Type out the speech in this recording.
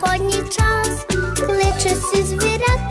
спокійний час, кличе всі звірят.